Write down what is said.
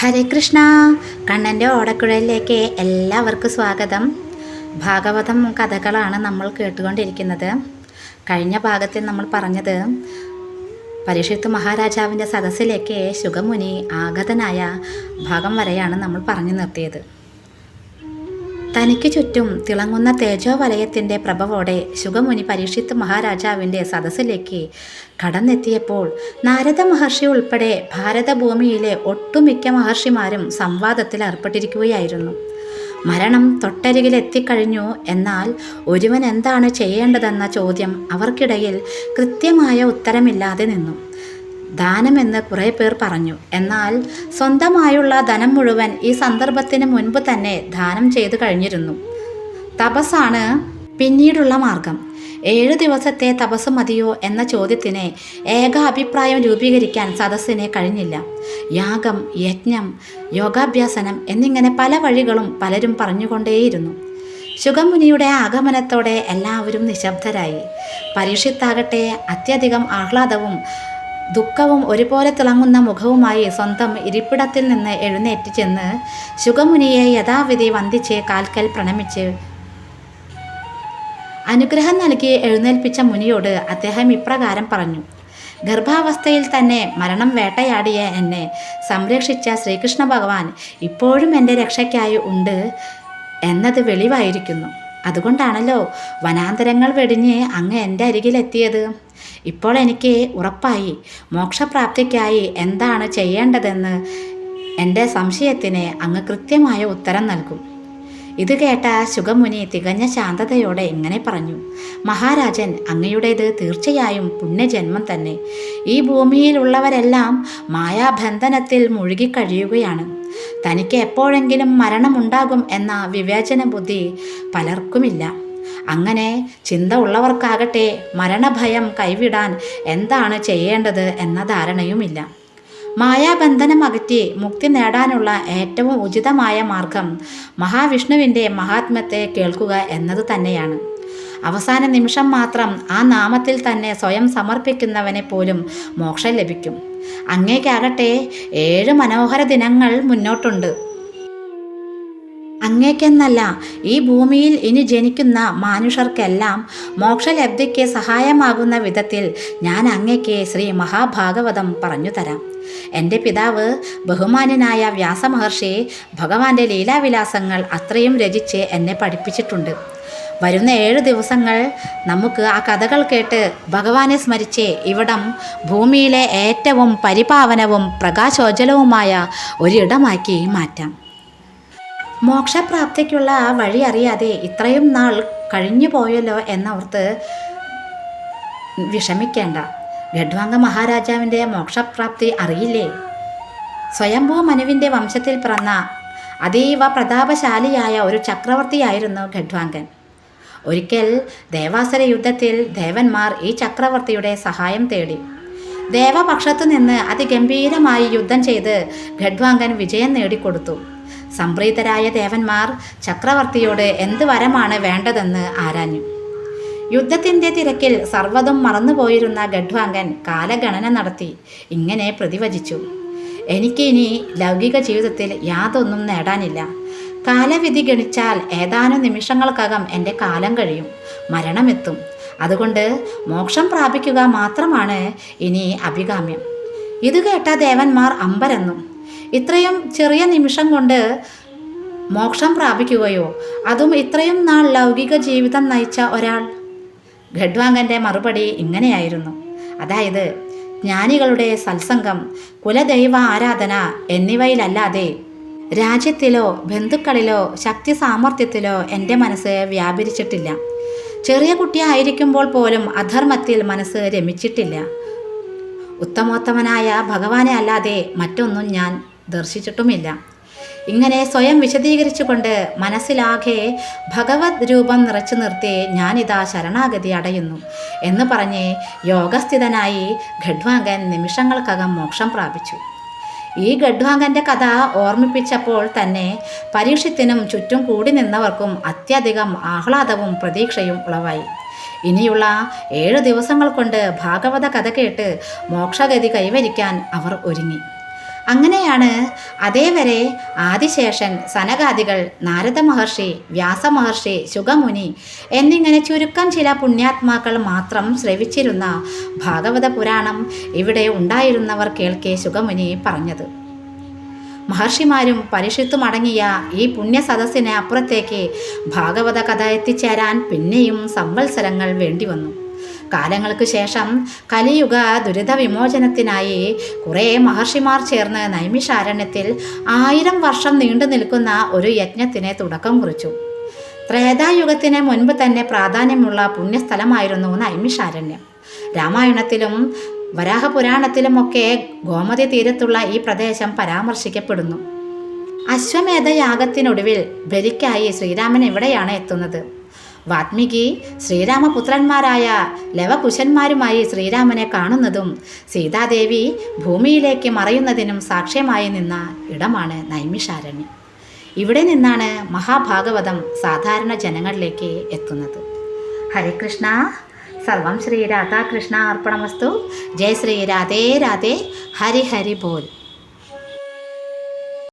ഹരേ കൃഷ്ണ. കണ്ണന്റെ ഓടക്കുഴലിലേക്ക് എല്ലാവർക്കും സ്വാഗതം. ഭാഗവതം കഥകളാണ് നമ്മൾ കേട്ടുകൊണ്ടിരിക്കുന്നത്. കഴിഞ്ഞ ഭാഗത്തിൽ നമ്മൾ പറഞ്ഞത് പരീക്ഷിത്ത് മഹാരാജാവിന്റെ സദസ്സിലേക്ക് ശുഗമുനി ആഗതനായ ഭാഗം വരെയാണ് നമ്മൾ പറഞ്ഞു നിർത്തിയത്. തനിക്ക് ചുറ്റും തിളങ്ങുന്ന തേജോവലയത്തിന്റെ പ്രഭവോടെ ശുഗമുനി പരീക്ഷിത്ത് മഹാരാജാവിന്റെ സദസ്സിലേക്ക് കടന്നെത്തിയപ്പോൾ നാരദ മഹർഷി ഉൾപ്പെടെ ഭാരതഭൂമിയിലെ ഒട്ടുമിക്ക മഹർഷിമാരും സംവാദത്തിൽ ഏർപ്പെട്ടിരിക്കുകയായിരുന്നു. മരണം തൊട്ടരികിൽ തൊട്ടരികിലെത്തിക്കഴിഞ്ഞു എന്നാൽ ഒരുവൻ എന്താണ് ചെയ്യേണ്ടതെന്ന ചോദ്യം അവർക്കിടയിൽ കൃത്യമായ ഉത്തരമില്ലാതെ നിന്നു. ദാനമെന്ന് കുറേ പേർ പറഞ്ഞു. എന്നാൽ സ്വന്തമായുള്ള ധനം മുഴുവൻ ഈ സന്ദർഭത്തിന് മുൻപ് തന്നെ ദാനം ചെയ്തു കഴിഞ്ഞിരുന്നു. തപസ്സാണ് പിന്നീടുള്ള മാർഗം. ഏഴ് ദിവസത്തെ തപസ് മതിയോ എന്ന ചോദ്യത്തിന് ഏക അഭിപ്രായം രൂപീകരിക്കാൻ സദസ്സിനെ കഴിഞ്ഞില്ല. യാഗം യജ്ഞം യോഗാഭ്യാസനം എന്നിങ്ങനെ പല വഴികളും പലരും പറഞ്ഞുകൊണ്ടേയിരുന്നു. ശുഗമുനിയുടെ ആഗമനത്തോടെ എല്ലാവരും നിശബ്ദരായി. പരീക്ഷിത്താകട്ടെ അത്യധികം ആഹ്ലാദവും ദുഃഖവും ഒരുപോലെ തിളങ്ങുന്ന മുഖവുമായി സ്വന്തം ഇരിപ്പിടത്തിൽ നിന്ന് എഴുന്നേറ്റ് ചെന്ന് ശുഗമുനിയെ യഥാവിധി വന്ദിച്ച് കാൽക്കൽ പ്രണമിച്ച്. അനുഗ്രഹം നൽകി എഴുന്നേൽപ്പിച്ച മുനിയോട് അദ്ദേഹം ഇപ്രകാരം പറഞ്ഞു ഗർഭാവസ്ഥയിൽ തന്നെ മരണം വേട്ടയാടിയ എന്നെ സംരക്ഷിച്ച ശ്രീകൃഷ്ണ ഭഗവാൻ ഇപ്പോഴും എന്റെ രക്ഷയ്ക്കായി ഉണ്ട് എന്നത് വെളിവായിരിക്കുന്നു. അതുകൊണ്ടാണല്ലോ വനാന്തരങ്ങൾ വെടിഞ്ഞ് അങ്ങ് എന്റെ അരികിലെത്തിയത്. ഇപ്പോൾ എനിക്ക് ഉറപ്പായി മോക്ഷപ്രാപ്തിക്കായി എന്താണ് ചെയ്യേണ്ടതെന്ന് എന്റെ സംശയത്തിന് അങ്ങ് കൃത്യമായ ഉത്തരം നൽകും. ഇത് കേട്ട ശുഗമുനി തികഞ്ഞ ശാന്തതയോടെ ഇങ്ങനെ പറഞ്ഞു. മഹാരാജൻ അങ്ങയുടേത് തീർച്ചയായും പുണ്യജന്മം തന്നെ. ഈ ഭൂമിയിലുള്ളവരെല്ലാം മായാബന്ധനത്തിൽ മുഴുകിക്കഴിയുകയാണ്. തനിക്ക് എപ്പോഴെങ്കിലും മരണമുണ്ടാകും എന്ന വിവേചന ബുദ്ധി പലർക്കുമില്ല. അങ്ങനെ ചിന്ത ഉള്ളവർക്കാകട്ടെ മരണഭയം കൈവിടാൻ എന്താണ് ചെയ്യേണ്ടത് എന്ന ധാരണയുമില്ല. മായാബന്ധനം അകറ്റി മുക്തി നേടാനുള്ള ഏറ്റവും ഉചിതമായ മാർഗം മഹാവിഷ്ണുവിന്റെ മഹാത്മ്യത്തെ കേൾക്കുക എന്നത് തന്നെയാണ്. അവസാന നിമിഷം മാത്രം ആ നാമത്തിൽ തന്നെ സ്വയം സമർപ്പിക്കുന്നവനെ പോലും മോക്ഷം ലഭിക്കും. അങ്ങേക്കാകട്ടെ ഏഴ് മനോഹര ദിനങ്ങൾ മുന്നോട്ടുണ്ട്. അങ്ങേക്കെന്നല്ല ഈ ഭൂമിയിൽ ഇനി ജനിക്കുന്ന മാനുഷർക്കെല്ലാം മോക്ഷലബ്ധിക്ക് സഹായമാകുന്ന വിധത്തിൽ ഞാൻ അങ്ങേക്ക് ശ്രീ മഹാഭാഗവതം പറഞ്ഞു തരാം. എന്റെ പിതാവ് ബഹുമാന്യനായ വ്യാസമഹർഷി ഭഗവാന്റെ ലീലാവിലാസങ്ങൾ അത്രയും രചിച്ച് എന്നെ പഠിപ്പിച്ചിട്ടുണ്ട്. വരുന്ന ഏഴ് ദിവസങ്ങൾ നമുക്ക് ആ കഥകൾ കേട്ട് ഭഗവാനെ സ്മരിച്ച് ഇവിടം ഭൂമിയിലെ ഏറ്റവും പരിപാവനവും പ്രകാശോജ്വലവുമായ ഒരിടമാക്കി മാറ്റാം. മോക്ഷപ്രാപ്തിക്കുള്ള വഴി അറിയാതെ ഇത്രയും നാൾ കഴിഞ്ഞു പോയല്ലോ എന്നോർത്ത് വിഷമിക്കേണ്ട. ഗഡ്വാങ്ക മഹാരാജാവിന്റെ മോക്ഷപ്രാപ്തി അറിയില്ലേ? സ്വയംഭൂ മനുവിന്റെ വംശത്തിൽ പിറന്ന അതീവ പ്രതാപശാലിയായ ഒരു ചക്രവർത്തിയായിരുന്നു ഗഡ്വാങ്കൻ ഒരിക്കൽ ദേവാസുര യുദ്ധത്തിൽ ദേവന്മാർ ഈ ചക്രവർത്തിയുടെ സഹായം തേടി. ദേവപക്ഷത്തു നിന്ന് അതിഗംഭീരമായി യുദ്ധം ചെയ്ത് ഗഡ്വാങ്കൻ വിജയം നേടിക്കൊടുത്തു. സംപ്രീതരായ ദേവന്മാർ ചക്രവർത്തിയോട് എന്ത് വരമാണ് വേണ്ടതെന്ന് ആരാഞ്ഞു. യുദ്ധത്തിന്റെ തിരക്കിൽ സർവതും മറന്നുപോയിരുന്ന ഗഡ്വാങ്കൻ കാലഗണന നടത്തി ഇങ്ങനെ പ്രതിവചിച്ചു. എനിക്കിനി ലൗകിക ജീവിതത്തിൽ യാതൊന്നും നേടാനില്ല. കാലവിധി ഗണിച്ചാൽ ഏതാനും നിമിഷങ്ങൾക്കകം എന്റെ കാലം കഴിയും മരണമെത്തും. അതുകൊണ്ട് മോക്ഷം പ്രാപിക്കുക മാത്രമാണ് ഇനി അഭികാമ്യം. ഇത് കേട്ട ദേവന്മാർ അമ്പരന്നു ഇത്രയും ചെറിയ നിമിഷം കൊണ്ട് മോക്ഷം പ്രാപിക്കുകയോ? അതും ഇത്രയും നാൾ ലൗകിക ജീവിതം നയിച്ച ഒരാൾ ഖഡ്വാങ്കന്റെ മറുപടി ഇങ്ങനെയായിരുന്നു. അതായത് ജ്ഞാനികളുടെ സത്സംഗം കുലദൈവ ആരാധന എന്നിവയിലല്ലാതെ രാജ്യത്തിലോ ബന്ധുക്കളിലോ ശക്തി സാമർഥ്യത്തിലോ എന്റെ മനസ്സ് വ്യാപരിച്ചിട്ടില്ല. ചെറിയ കുട്ടിയായിരിക്കുമ്പോൾ പോലും അധർമ്മത്തിൽ മനസ്സ് രമിച്ചിട്ടില്ല. ഉത്തമോത്തമനായ ഭഗവാനെ അല്ലാതെ മറ്റൊന്നും ഞാൻ ദർശിച്ചിട്ടുമില്ല. ഇങ്ങനെ സ്വയം വിശദീകരിച്ചുകൊണ്ട് മനസ്സിലാകെ ഭഗവത് രൂപം നിറച്ചു നിർത്തി ഞാനിതാ ശരണാഗതി അടയുന്നു എന്ന് പറഞ്ഞ് യോഗസ്ഥിതനായി ഖഡ്വാങ്കൻ നിമിഷങ്ങൾക്കകം മോക്ഷം പ്രാപിച്ചു. ഈ ഗഡ്വാങ്കന്റെ കഥ ഓർമ്മിപ്പിച്ചപ്പോൾ തന്നെ പരീക്ഷത്തിനും ചുറ്റും കൂടി നിന്നവർക്കും അത്യധികം ആഹ്ലാദവും പ്രതീക്ഷയും ഉളവായി. ഇനിയുള്ള ഏഴ് ദിവസങ്ങൾ കൊണ്ട് ഭാഗവത കഥ കേട്ട് മോക്ഷഗതി കൈവരിക്കാൻ അവർ ഒരുങ്ങി. അങ്ങനെയാണ് അതേവരെ ആദിശേഷൻ സനകാദികൾ നാരദ മഹർഷി വ്യാസമഹർഷി ശുഗമുനി എന്നിങ്ങനെ ചുരുക്കം ചില പുണ്യാത്മാക്കൾ മാത്രം ശ്രവിച്ചിരുന്ന ഭാഗവത പുരാണം ഇവിടെ ഉണ്ടായിരുന്നവർ കേൾക്കെ ശുഗമുനി പറഞ്ഞത്. മഹർഷിമാരും പരിഷത്തും അടങ്ങിയ ഈ പുണ്യ സദസ്സിന് അപ്പുറത്തേക്ക് ഭാഗവത കഥ എത്തിച്ചേരാൻ പിന്നെയും സംവത്സരങ്ങൾ വേണ്ടിവന്നു. കാലങ്ങൾക്ക് ശേഷം കലിയുഗ ദുരിത വിമോചനത്തിനായി കുറേ മഹർഷിമാർ ചേർന്ന് നൈമിഷാരണ്യത്തിൽ ആയിരം വർഷം നീണ്ടു നിൽക്കുന്ന ഒരു യജ്ഞത്തിന് തുടക്കം കുറിച്ചു. ത്രേതായുഗത്തിന് മുൻപ് തന്നെ പ്രാധാന്യമുള്ള പുണ്യസ്ഥലമായിരുന്നു നൈമിഷാരണ്യം. രാമായണത്തിലും വരാഹപുരാണത്തിലുമൊക്കെ ഗോമതി തീരത്തുള്ള ഈ പ്രദേശം പരാമർശിക്കപ്പെടുന്നു. അശ്വമേധ യാഗത്തിനൊടുവിൽ ബലിക്കായി ശ്രീരാമൻ എവിടെയാണ് എത്തുന്നത്? വാത്മീകി ശ്രീരാമപുത്രന്മാരായ ലവകുശന്മാരുമായി ശ്രീരാമനെ കാണുന്നതും സീതാദേവി ഭൂമിയിലേക്ക് മറയുന്നതിനും സാക്ഷ്യമായി നിന്ന ഇടമാണ് നൈമിഷാരണ്യം. ഇവിടെ നിന്നാണ് മഹാഭാഗവതം സാധാരണ ജനങ്ങളിലേക്ക് എത്തുന്നത്. ഹരികൃഷ്ണ സർവം ശ്രീ രാധാകൃഷ്ണ അർപ്പണമസ്തു. ജയ ശ്രീ രാധേ രാധേ. ഹരി ഹരി ബോൽ.